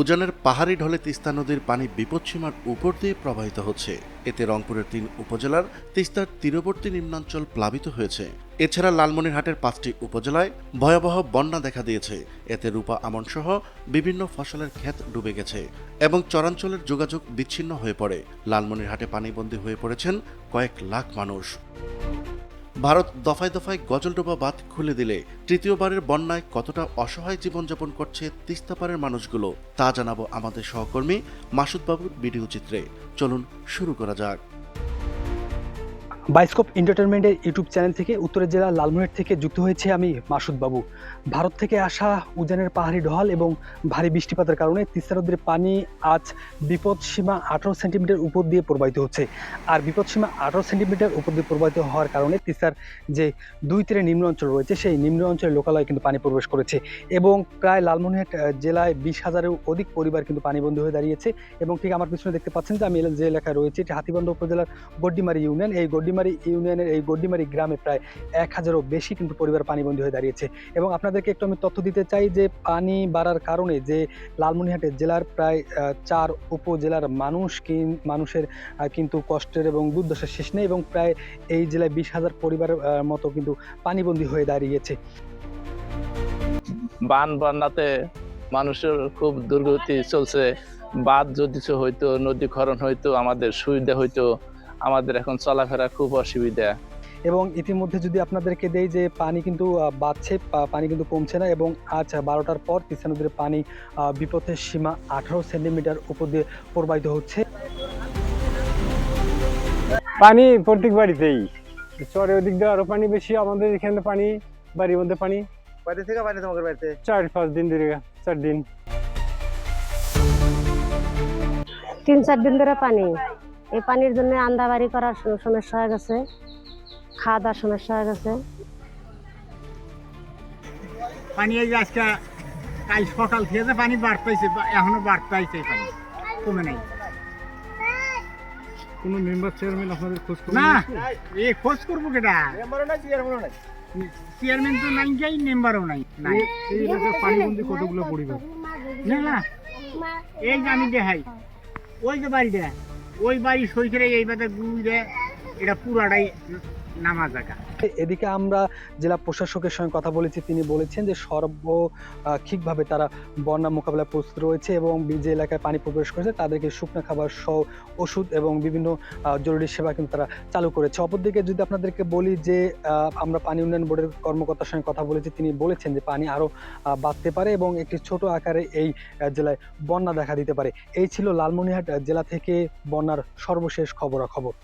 উজানের পাহাড়ি ঢলে তিস্তা নদীর পানি বিপদসীমার উপর দিয়ে প্রবাহিত হচ্ছে। এতে রংপুরের তিন উপজেলার তিস্তার তীরবর্তী নিম্নাঞ্চল প্লাবিত হয়েছে। এছাড়া লালমনিরহাটের পাঁচটি উপজেলায় ভয়াবহ বন্যা দেখা দিয়েছে। এতে রূপা আমন সহ বিভিন্ন ফসলের ক্ষেত ডুবে গেছে এবং চরাঞ্চলের যোগাযোগ বিচ্ছিন্ন হয়ে পড়ে। লালমনিরহাটে পানিবন্দী হয়ে পড়েছেন কয়েক লাখ মানুষ। ভারত দফায় দফায় গজলডোবা বাঁধ খুলে দিলে তৃতীয়বারের বন্যায় কতটা অসহায় জীবনযাপন করছে তিস্তাপাড়ের মানুষগুলো, তা জানাব আমাদের সহকর্মী মাসুদবাবুর ভিডিও চিত্রে। চলুন শুরু করা যাক। বাইস্কোপ এন্টারটেনমেন্টের ইউটিউব চ্যানেল থেকে উত্তরের জেলা লালমনিরহাট থেকে যুক্ত হয়েছে আমি মাসুদ বাবু ভারত থেকে আসা উজানের পাহাড়ি ঢল এবং ভারী বৃষ্টিপাতের কারণে তিস্তা নদীর পানি আজ বিপদ সীমা আঠারো সেন্টিমিটার উপর দিয়ে প্রবাহিত হচ্ছে। আর বিপদ সীমা আঠারো সেন্টিমিটার উপর দিয়ে প্রবাহিত হওয়ার কারণে তিস্তার যে দুই তীরে নিম্ন অঞ্চল রয়েছে, সেই নিম্ন অঞ্চলের লোকালয়ে কিন্তু পানি প্রবেশ করেছে এবং প্রায় লালমনিরহাট জেলায় বিশ হাজারেরও অধিক পরিবার কিন্তু পানিবন্দী হয়ে দাঁড়িয়েছে এবং ঠিক আমার পিছনে দেখতে পাচ্ছেন যে আমি যে এলাকায় রয়েছে, এটি হাতিবান্ধ উপজেলার গড্ডিমারি ইউনিয়ন। এই গড্ডিমারি ইউনিয়নের এই গড্ডিমারি গ্রামে প্রায় এক হাজারও বেশি কিন্তু পরিবার পানিবন্দী হয়ে দাঁড়িয়েছে। এবং আপনাদেরকে একটু আমি তথ্য দিতে চাই যে পানি বাড়ার কারণে যে লালমনিরহাটের জেলার প্রায় চার উপজেলার মানুষ মানুষের কিন্তু কষ্টের এবং দুর্দশার শেষ নেই এবং প্রায় এই জেলায় বিশ হাজার পরিবারের মতো কিন্তু পানিবন্দী হয়ে দাঁড়িয়েছে। বান বন্যাতে মানুষের খুব দুর্গতি চলছে। বাঁধ যদি হইতো নদী খরণ হইতো আমাদের সুবিধা হইতো আমাদের এখন চলাফেরা খুব অসুবিধা। এবং ইতিমধ্যে যদি আপনাদেরকে দেই যে পানি কিন্তু বাড়ছে পানি কিন্তু কমছে না এবং আজ বারোটার পর তিস্তা নদীর পানি বিপথের সীমা আঠারো সেন্টিমিটার উপর দিয়ে প্রবাহিত হচ্ছে। পানি প্রত্যেক বাড়িতেই। চরে ওদিক দিয়ে আরও পানি বেশি আমাদের এখানে পানি বাড়ির মধ্যে পানি। বাড়ি থেকে পানি তোমাদের বাড়িতে? চার পাঁচ দিন ধরে চার দিন। তিন চার দিন ধরে পানি। এই পানির জন্য আন্দাবাড়ি করার সমস্যা হয়ে গেছে। খাওয়া দাওয়ার সমস্যা হয়ে গেছে। পানি এই যে আজকে কাল সকাল থেকে যে পানি বাড়তেছে এখনও বাড়তেছে পানি। কমে নাই। কোনো মেম্বার চেয়ারম্যান আপনাদের খোঁজ না এ খোঁজ করব কেটা চেয়ারম্যান তো নাই যাই মেম্বারও নাই নাই। এই এলাকার পানিবন্দি কতগুলো পরিবার? না না। এই যে আমি দেখাই। ওই যে বাড়ি বাড়িটা। ওই বাড়ি সই এই বাদে গুড়ে এটা পুরাটাই এদিকে আমরা জেলা প্রশাসকের সঙ্গে কথা বলেছি, তিনি বলেছেন যে সর্বক্ষিকভাবে তারা বন্যা মোকাবেলায় প্রস্তুত রয়েছে এবং যে এলাকায় পানি প্রবেশ করেছে, তাদেরকে শুকনো খাবার সহ ওষুধ এবং বিভিন্ন জরুরি সেবা কিন্তু তারা চালু করেছে। অপরদিকে যদি আপনাদেরকে বলি যে আমরা পানি উন্নয়ন বোর্ডের কর্মকর্তার সঙ্গে কথা বলেছি, তিনি বলেছেন যে পানি আরও বাড়তে পারে এবং একটি ছোট আকারে এই জেলায় বন্যা দেখা দিতে পারে। এই ছিল লালমনিরহাট জেলা থেকে বন্যার সর্বশেষ খবরাখবর।